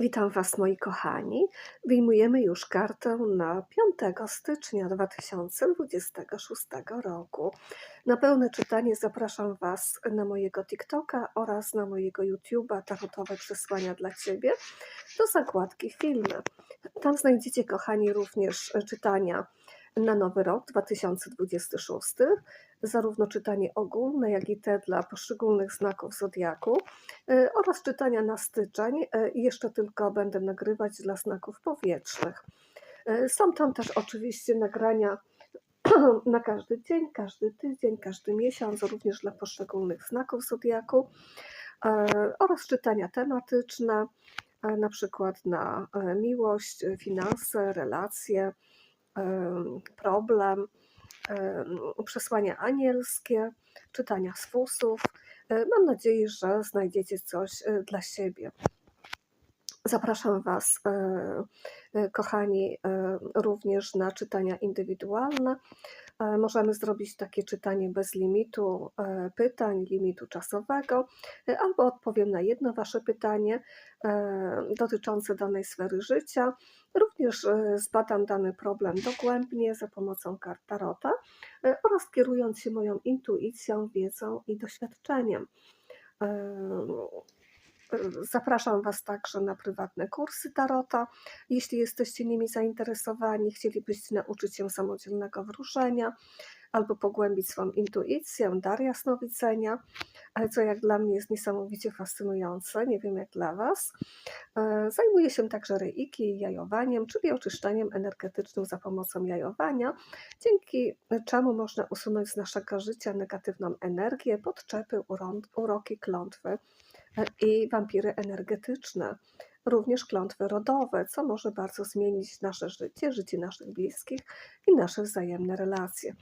Witam Was, moi kochani. Wyjmujemy już kartę na 5 stycznia 2026 roku. Na pełne czytanie zapraszam Was na mojego TikToka oraz na mojego YouTube'a Tarotowe Przesłania dla Ciebie do zakładki filmy. Tam znajdziecie, kochani, również czytania na nowy rok 2026, zarówno czytanie ogólne, jak i te dla poszczególnych znaków zodiaku y, oraz czytania na styczeń. i Jeszcze tylko będę nagrywać dla znaków powietrznych. Y, Są tam też oczywiście nagrania na każdy dzień, każdy tydzień, każdy miesiąc, również dla poszczególnych znaków zodiaku e, oraz czytania tematyczne, e, na przykład na e, miłość, e, finanse, relacje, problem, em, przesłania anielskie, czytania z fusów. E, Mam nadzieję, że znajdziecie coś e, dla siebie. Zapraszam Was, e, e, kochani, e, również na czytania indywidualne. Możemy zrobić takie czytanie bez limitu pytań, limitu czasowego, albo odpowiem na jedno Wasze pytanie dotyczące danej sfery życia. Również zbadam dany problem dogłębnie za pomocą kart Tarota oraz kierując się moją intuicją, wiedzą i doświadczeniem. Zapraszam Was także na prywatne kursy Tarota. Jeśli jesteście nimi zainteresowani, chcielibyście nauczyć się samodzielnego wróżenia albo pogłębić swoją intuicję, dar jasnowidzenia, ale co jak dla mnie jest niesamowicie fascynujące, nie wiem jak dla Was. E, Zajmuję się także reiki i jajowaniem, czyli oczyszczaniem energetycznym za pomocą jajowania, dzięki czemu można usunąć z naszego życia negatywną energię, podczepy, uroki, klątwy i wampiry energetyczne, również klątwy rodowe, co może bardzo zmienić nasze życie, życie naszych bliskich i nasze wzajemne relacje.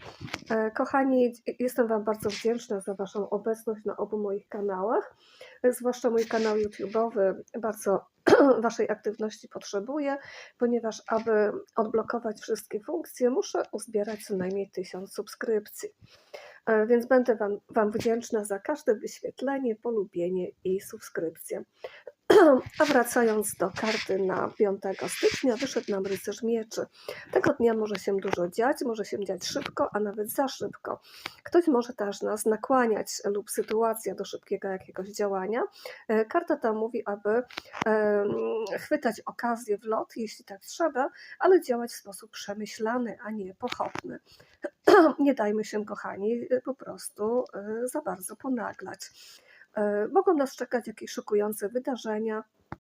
E, Kochani, jestem Wam bardzo wdzięczna za Waszą obecność na obu moich kanałach, zwłaszcza mój kanał YouTube'owy bardzo Waszej aktywności potrzebuje, ponieważ aby odblokować wszystkie funkcje, muszę uzbierać co najmniej 1000 subskrypcji. E, Więc będę wam, wam wdzięczna za każde wyświetlenie, polubienie i subskrypcję. A wracając do karty na 5 stycznia, wyszedł nam rycerz mieczy. Tego dnia może się dużo dziać, może się dziać szybko, a nawet za szybko. Ktoś może też nas nakłaniać lub sytuacja do szybkiego jakiegoś działania. E, Karta ta mówi, aby chwytać okazję w lot, jeśli tak trzeba, ale działać w sposób przemyślany, a nie pochopny. Nie dajmy się, kochani, po prostu e, za bardzo ponaglać. E, Mogą nas czekać jakieś szokujące wydarzenia,